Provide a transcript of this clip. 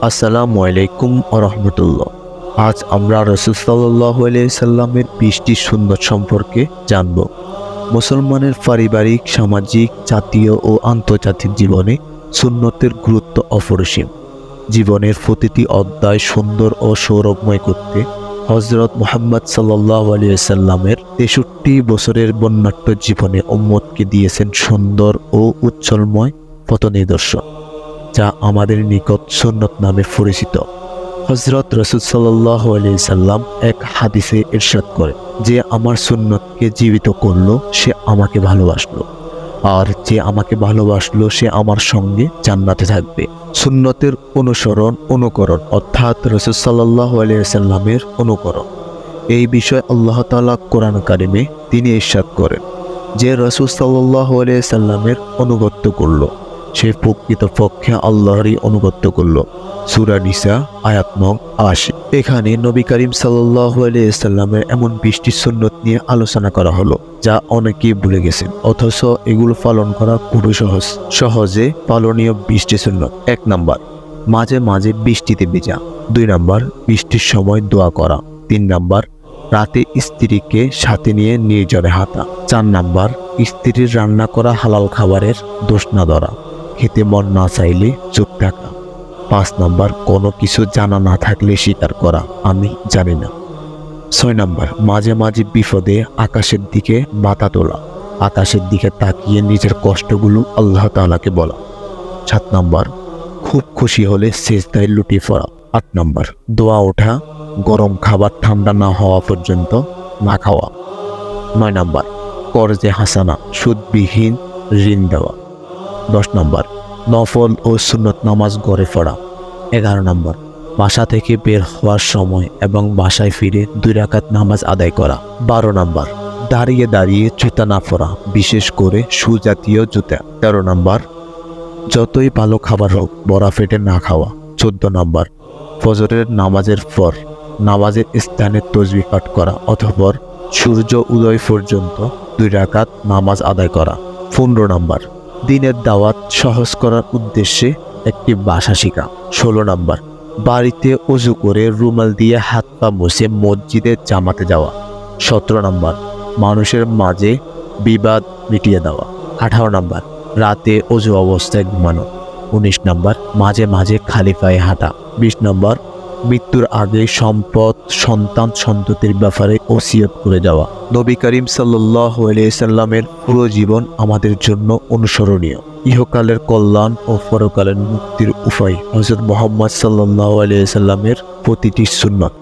আসসালামু আলাইকুম রহমতুল্লাহ আজ আমরা রসুল সাল্লাহ সাল্লামের বিশটি সুন্দর সম্পর্কে জানব। মুসলমানের পারিবারিক, সামাজিক, জাতীয় ও আন্তর্জাতিক জীবনে সুন্নতের গুরুত্ব অপরিসীম। জীবনের প্রতিটি অধ্যায় সুন্দর ও সৌরভময় করতে হজরত মোহাম্মদ সাল্লাহ সাল্লামের তেষট্টি বছরের বন্যাট্য জীবনে উম্মতকে দিয়েছেন সুন্দর ও উজ্জ্বলময় পথ নিদর্শন যা আমাদের নিকট সুন্নত নামে পরিচিত। হজরত রসুল সাল্লাহ সাল্লাম এক হাদিসে ইরশাদ করে যে আমার সুন্নতকে জীবিত করল, সে আমাকে ভালোবাসলো। আর যে আমাকে ভালোবাসলো, সে আমার সঙ্গে জান্নাতে থাকবে। সুন্নতের অনুসরণ, অনুকরণ অর্থাৎ রসুল সাল্লাহ সাল্লামের অনুকরণ। এই বিষয়ে আল্লাহ তালা কোরআন কারিমে তিনি ইরশাদ করেন যে রসুল সাল্লাহ সাল্লামের অনুগত্য করল। সে প্রকৃত পক্ষে আল্লাহরই অনুগত্য করল। সুরা নিসা, আয়াত নং আশি। এখানে নবী করিম সাল্লাহ এমন বৃষ্টি সুন্নত নিয়ে আলোচনা করা হলো, যা অনেকেই ভুলে গেছেন। অথচ এগুলো পালন করা খুবই সহজ। সহজে পালনীয় বৃষ্টি সুন্নত। এক নাম্বার, মাঝে মাঝে বৃষ্টিতে ভেজা। দুই নাম্বার, বৃষ্টির সময় দোয়া করা। তিন নাম্বার, রাতে স্ত্রীকে সাথে নিয়ে নির্জনে হাঁটা। চার নাম্বার, স্ত্রীর রান্না করা হালাল খাবারের দোষ না ধরা। খেতে মন না চাইলে চুপ থাকা। পাঁচ নাম্বার, কোনো কিছু জানা না থাকলে স্বীকার করা, আমি জানি না। ছয় নাম্বার, মাঝে মাঝে বিপদে আকাশের দিকে মাথা তোলা, আকাশের দিকে তাকিয়ে নিজের কষ্টগুলো আল্লাহ তাআলাকে বলা। সাত নাম্বার, খুব খুশি হলে শেষদায় লুটিয়ে পড়া। আট নাম্বার, দোয়া ওঠা, গরম খাবার ঠান্ডা না হওয়া পর্যন্ত না খাওয়া। নয় নাম্বার, করজে হাসানা, সুদবিহীন ঋণ দেওয়া। দশ নম্বর। নফল ও সুন্নত নামাজ গড়ে পড়া। এগারো নম্বর। বাসা থেকে বের হওয়ার সময় এবং বাসায় ফিরে দুই রাকাত নামাজ আদায় করা। বারো নম্বর। দাঁড়িয়ে দাঁড়িয়ে জুতা না পরা, বিশেষ করে সুজাতীয় জুতা। তেরো নম্বর। যতই ভালো খাবার হোক, বড়া ফেটে না খাওয়া। চোদ্দ নম্বর। ফজরের নামাজের পর নামাজের স্থানে তসবি পাঠ করা অথবা সূর্য উদয় পর্যন্ত দুই রাকাত নামাজ আদায় করা। পনেরো নম্বর। দিনের দাওয়াত সহজ করার উদ্দেশ্যে একটি বাসা শেখা ষোলো নম্বর, বাড়িতে অজু করে রুমাল দিয়ে হাত পা মুছে মসজিদে জামাতে যাওয়া। সতেরো নম্বর, মানুষের মাঝে বিবাদ মিটিয়ে দেওয়া। আঠারো নম্বর, রাতে অজু অবস্থায় ঘুমানো। উনিশ নম্বর, মাঝে মাঝে খালি পায়ে হাঁটা। বিশ নম্বর মৃত্যুর আগে সম্পদ, সন্তান সন্ততির ব্যাপারে ওসিয়ত করে যাওয়া। নবী করিম সাল্লাহ পুরো জীবন আমাদের জন্য অনুসরণীয়। ইহকালের কল্যাণ ও পরকালের মুক্তির উপায় হজরত মোহাম্মদ সাল্লাহ আলিয়া সাল্লামের প্রতিটি সুন্নত।